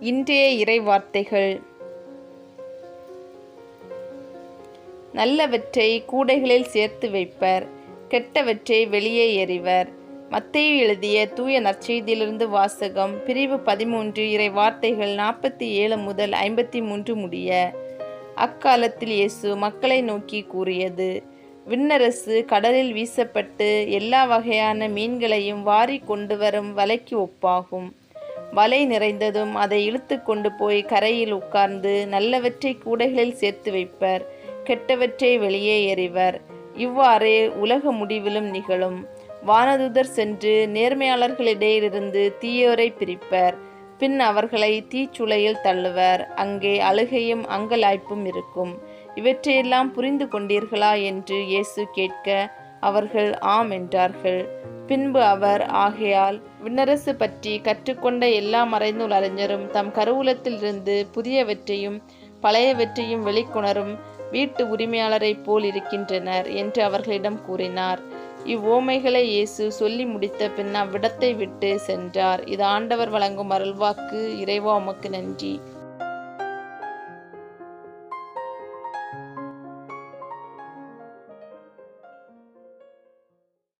இன்றைய இறை வார்த்தைகள் நல்லவற்றை கூடைகளில் சேர்த்து வைப்பர் கெட்டவற்றை வெளியே எறிவர். மத்தேயு எழுதிய தூய நற்செய்தியிலிருந்து வாசகம் பிரிவு பதிமூன்று இறை வார்த்தைகள் நாற்பத்தி ஏழு முதல் ஐம்பத்தி மூன்று முடிய அக்காலத்தில் இயேசு மக்களை நோக்கி கூறியது விண்ணரசு கடலில் வீசப்பட்டு எல்லா வகையான மீன்களையும் வாரி கொண்டு வரும் வலைக்கு ஒப்பாகும். வலை நிறைந்ததும் அதை இழுத்து கொண்டு போய் கரையில் உட்கார்ந்து நல்லவற்றை கூடைகளில் சேர்த்து வைப்பர் கெட்டவற்றை வெளியே எறிவர். இவ்வாறே உலக முடிவிலும் நிகழும். வானதுதர் சென்று நேர்மையாளர்களிடையிலிருந்து தீயோரை பிரிப்பர். பின் அவர்களை தீச்சுளையில் தள்ளுவர். அங்கே அழுகையும் அங்கலாய்ப்பும் இருக்கும். இவற்றையெல்லாம் புரிந்து கொண்டீர்களா? என்று இயேசு கேட்க அவர்கள் ஆம் என்றார்கள். பின்பு அவர் ஆகையால் விண்ணரசு பற்றி கற்றுக்கொண்ட எல்லா மறைநூல் அறிஞரும் தம் கருவூலத்திலிருந்து புதியவற்றையும் பழையவற்றையும் வெளிக்கொணரும் வீட்டு உரிமையாளரைப் போல் இருக்கின்றனர் என்று அவர்களிடம் கூறினார். இவ்வோமைகளை இயேசு சொல்லி முடித்த பின் அவ்விடத்தை விட்டு சென்றார். இது ஆண்டவர் வழங்கும் அருள்வாக்கு. இறைவா உமக்கு நன்றி.